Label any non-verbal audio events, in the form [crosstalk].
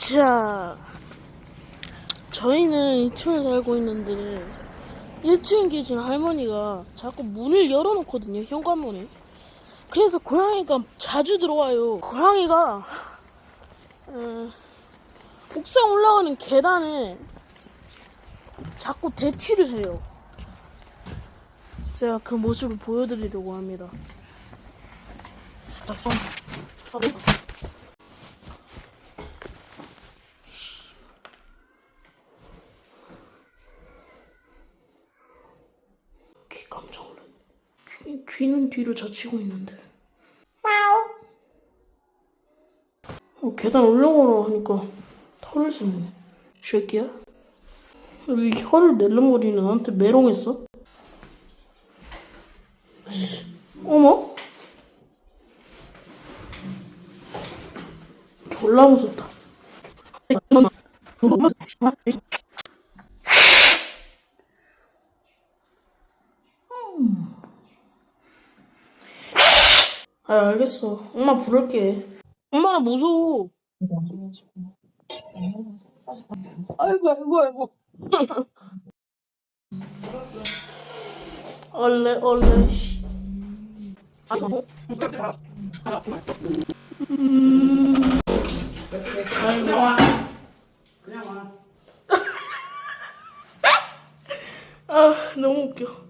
자, 저희는 2층에 살고 있는데 1층에 계신 할머니가 자꾸 문을 열어놓거든요, 현관문을. 그래서 고양이가 자주 들어와요. 고양이가 어, 옥상 올라가는 계단에 자꾸 대치를 해요. 제가 그 모습을 보여드리려고 합니다. 자, 어, 어, 귀 깜짝 놀랐네. 귀, 귀는 뒤로 젖히고 있는데. 어, 계단 올라가라 하니까 털을 세우네. 쉐끼야? 왜 혀를 낼름거리는 나한테 메롱했어? 어머? 졸라 무섭다. 아 알겠어. 엄마 부를게. 엄마는 무서워. 아이고 아이고 아이고 [laughs] 얼레 얼레 씨. 아이고. 그냥 와. [laughs] 아 너무 웃겨.